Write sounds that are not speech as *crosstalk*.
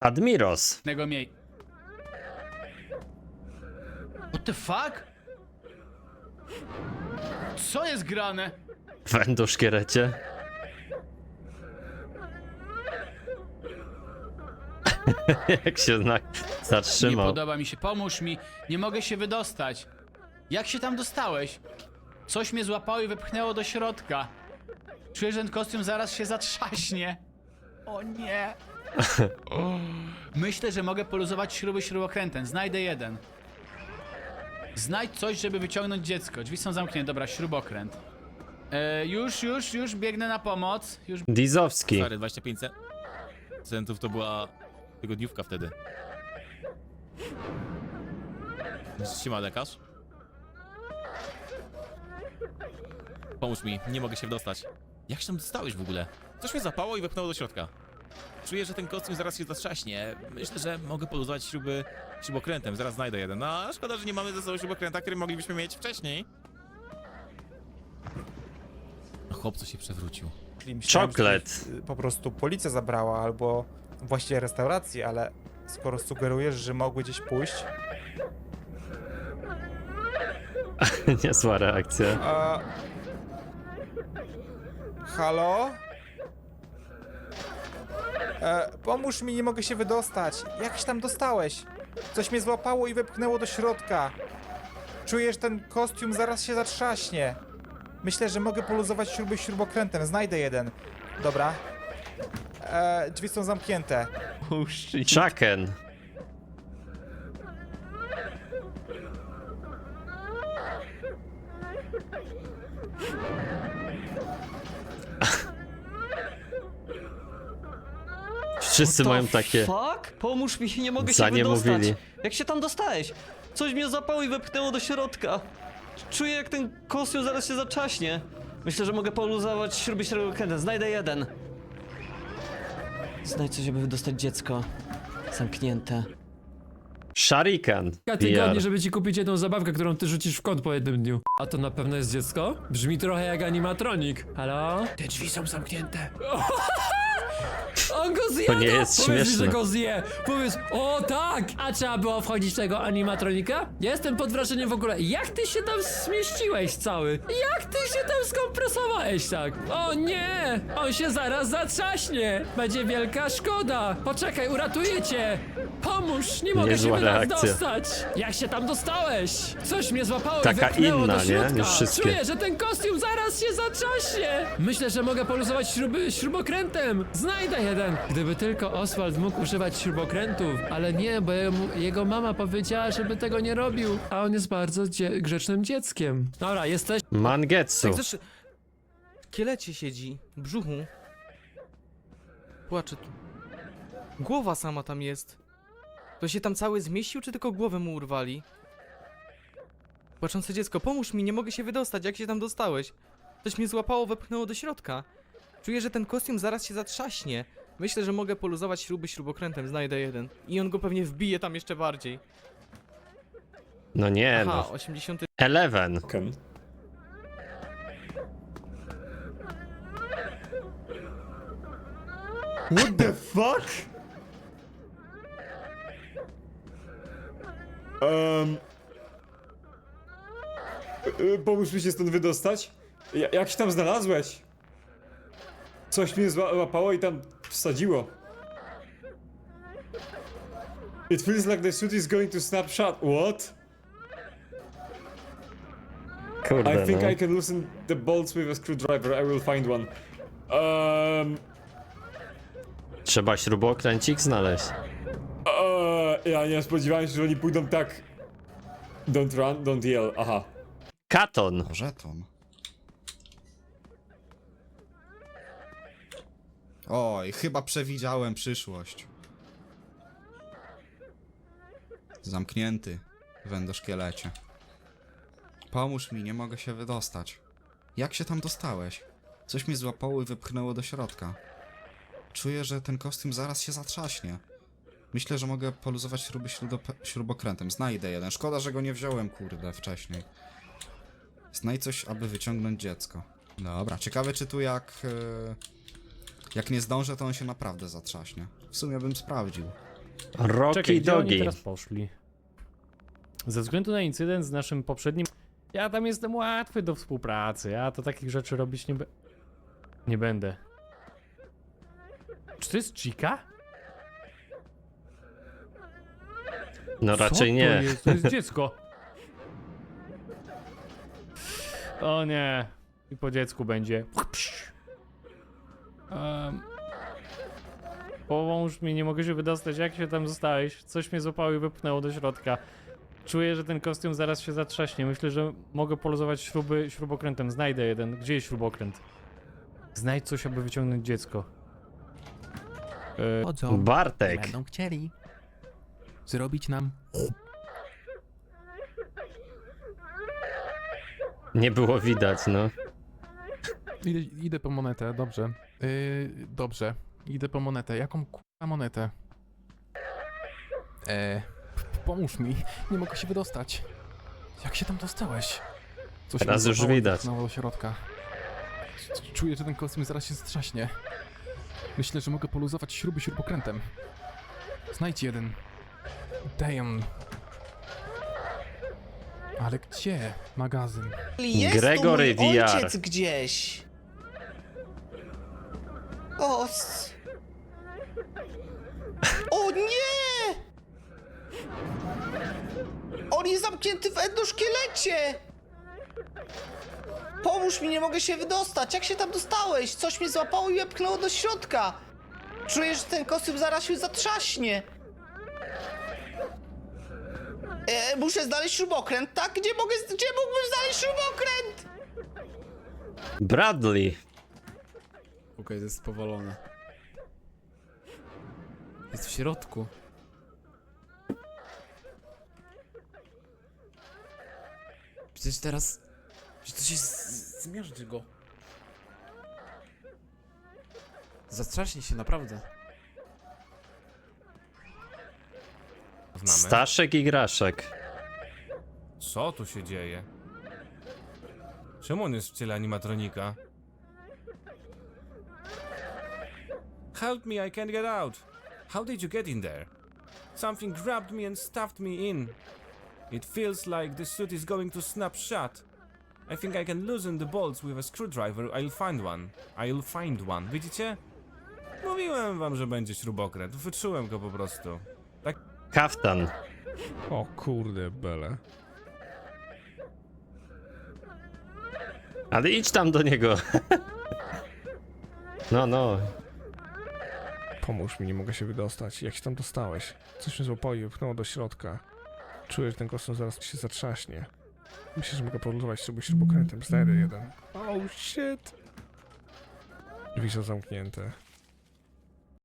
Admiros. Nego miej. What the fuck? Co jest grane? Wędu szkielecie. *laughs* Jak się znak Nie zatrzymał. podoba mi się, pomóż mi, nie mogę się wydostać. Jak się tam dostałeś? Coś mnie złapało i wepchnęło do środka. Czuję, że ten kostium zaraz się zatrzaśnie. O nie. *laughs* Myślę, że mogę poluzować śruby śrubokrętem. Znajdę jeden. Znajdź coś, żeby wyciągnąć dziecko. Drzwi są zamknięte. Dobra, śrubokręt. E, już, już, już biegnę na pomoc. Już Dizowski. Stary, 25 cen- centów to była tygodniówka wtedy. Siema lekarz. Pomóż mi, nie mogę się wdostać. Jak się tam dostałeś w ogóle? Coś mnie zapało i wepchnęło do środka. Czuję, że ten kostium zaraz się zatrzaśnie. Myślę, że mogę poluzować śruby śrubokrętem. Zaraz znajdę jeden. No, a szkoda, że nie mamy ze sobą śrubokręta, który moglibyśmy mieć wcześniej. Chłopco się przewrócił. Czyli myślałem, że Czoklet. y, Po prostu policja zabrała albo właściwie restauracji, ale skoro sugerujesz, że mogły gdzieś pójść. *laughs* Niezła reakcja. A... Halo? E, pomóż mi, nie mogę się wydostać. Jak się tam dostałeś? Coś mnie złapało i wepchnęło do środka. Czujesz, ten kostium zaraz się zatrzaśnie. Myślę, że mogę poluzować śruby śrubokrętem. Znajdę jeden. Dobra. E, drzwi są zamknięte. Chucken. Wszyscy What mają takie. Fuck? Pomóż mi, nie mogę się nie wydostać. mówili. Jak się tam dostałeś? Coś mnie zapało i wepchnęło do środka. Czuję jak ten kostium zaraz się zaczaśnie. Myślę, że mogę poluzować śruby śrubokrętem. Znajdę jeden. Znajdź coś, żeby wydostać dziecko. Zamknięte. Sharikan. Kilka tygodni, żeby ci kupić jedną zabawkę, którą ty rzucisz w kąt po jednym dniu. A to na pewno jest dziecko? Brzmi trochę jak animatronik. Halo? Te drzwi są zamknięte. *laughs* On go zjada! To nie jest Powiedz mi, śmieszne. że go zje! Powiedz, o tak! A trzeba było wchodzić tego animatronika? Ja jestem pod wrażeniem w ogóle, jak ty się tam zmieściłeś cały? Jak ty się tam skompresowałeś tak? O nie! On się zaraz zatrzaśnie! Będzie wielka szkoda! Poczekaj, uratuję cię! Pomóż, nie mogę Niezła się reakcja. dostać! Jak się tam dostałeś? Coś mnie złapało Taka i wepchnęło inna, do nie? środka. Niż wszystkie. Czuję, że ten kostium zaraz się zatrzaśnie! Myślę, że mogę poluzować śruby śrubokrętem! Znajdę jeden! Gdyby tylko Oswald mógł używać śrubokrętów, ale nie, bo jemu, jego mama powiedziała, żeby tego nie robił, a on jest bardzo dzie grzecznym dzieckiem. Dobra, jesteś... Mangetsu. Tak kielecie siedzi, w brzuchu. Płacze tu. Głowa sama tam jest. To się tam cały zmieścił, czy tylko głowę mu urwali? Płaczące dziecko, pomóż mi, nie mogę się wydostać, jak się tam dostałeś? Coś mnie złapało, wepchnęło do środka. Czuję, że ten kostium zaraz się zatrzaśnie. Myślę, że mogę poluzować śruby śrubokrętem, znajdę jeden. I on go pewnie wbije tam jeszcze bardziej. No nie Aha, no. 80 Eleven. What the fuck? Um, y, pomóż mi się stąd wydostać? Ja, jak się tam znalazłeś? Coś mnie zła- złapało i tam wsadziło. It feels like the suit is going to snapshot. What? I Kurde think no. I can loosen the bolts with a screwdriver. I will find one. Um, Trzeba śrubokręcik znaleźć. Eee, ja nie spodziewałem się, że oni pójdą tak. Don't run, don't yell. Aha. Katon. Żeton. Oj, chyba przewidziałem przyszłość. Zamknięty. w endoszkielecie. Pomóż mi, nie mogę się wydostać. Jak się tam dostałeś? Coś mnie złapało i wypchnęło do środka. Czuję, że ten kostium zaraz się zatrzaśnie. Myślę, że mogę poluzować śruby śrubokrętem. Znajdę jeden. Szkoda, że go nie wziąłem, kurde, wcześniej. Znajdź coś, aby wyciągnąć dziecko. Dobra, ciekawe czy tu jak... e, Jak nie zdążę, to on się naprawdę zatrzaśnie. W sumie bym sprawdził. Rocky Czekaj, gdzie oni Dogi. teraz poszli? Ze względu na incydent z naszym poprzednim... Ja tam jestem łatwy do współpracy, ja to takich rzeczy robić nie, be... nie będę. Czy to jest Chica? No Co raczej To nie. jest, to jest dziecko. O nie. I po dziecku będzie. Um, pomóż mi, nie mogę się wydostać. Jak się tam zostałeś? Coś mnie złapało i wypchnęło do środka. Czuję, że ten kostium zaraz się zatrzaśnie. Myślę, że mogę poluzować śruby śrubokrętem. Znajdę jeden. Gdzie jest śrubokręt? Znajdź coś, aby wyciągnąć dziecko. E, Chodzą. Bartek. Będą chcieli zrobić nam Nie było widać, no. Idę, idę po monetę, dobrze. Yy, dobrze, idę po monetę. Jaką k***a monetę? E, p- pomóż mi, nie mogę się wydostać. Jak się tam dostałeś? Coś Teraz już widać. do środka. C- Czuję, że ten kostium zaraz się zatrzaśnie. Myślę, że mogę poluzować śruby śrubokrętem. Znajdź jeden. Damn. Ale gdzie? Magazyn. Jest Gregory tu mój VR. ojciec gdzieś. O, s- o nie! On jest zamknięty w endoszkielecie! Pomóż mi, nie mogę się wydostać. Jak się tam dostałeś? Coś mnie złapało i wepchnęło do środka. Czuję, że ten kostium zaraz się zatrzaśnie. E, muszę znaleźć śrubokręt, tak? Gdzie mogę, gdzie mógłbym znaleźć śrubokręt? Bradley. To jest powalone. Jest w środku. Przecież teraz... Przecież to się zmiażdży go. Zastrzaśnie się, naprawdę. Staszek i Graszek. Co tu się dzieje? Czemu on jest w ciele animatronika? Help me, I can't get out. How did you get in there? Something grabbed me and stuffed me in. It feels like the suit is going to snap shut. I think I can loosen the bolts with a screwdriver. I'll find one. I'll find one. Widzicie? Mówiłem wam, że będzie śrubokręt. Wyczułem go po prostu. Kaftan. O kurde, bele. Ale idź tam do niego. *laughs* No, no. Pomóż mi, nie mogę się wydostać. Jak się tam dostałeś? Coś mnie złapało i wypchnęło do środka. Czuję, że ten kostium zaraz się zatrzaśnie. Myślę, że mogę poluzować śruby śrubokrętem. Znajdę jeden. Oh shit! Drzwi są zamknięte.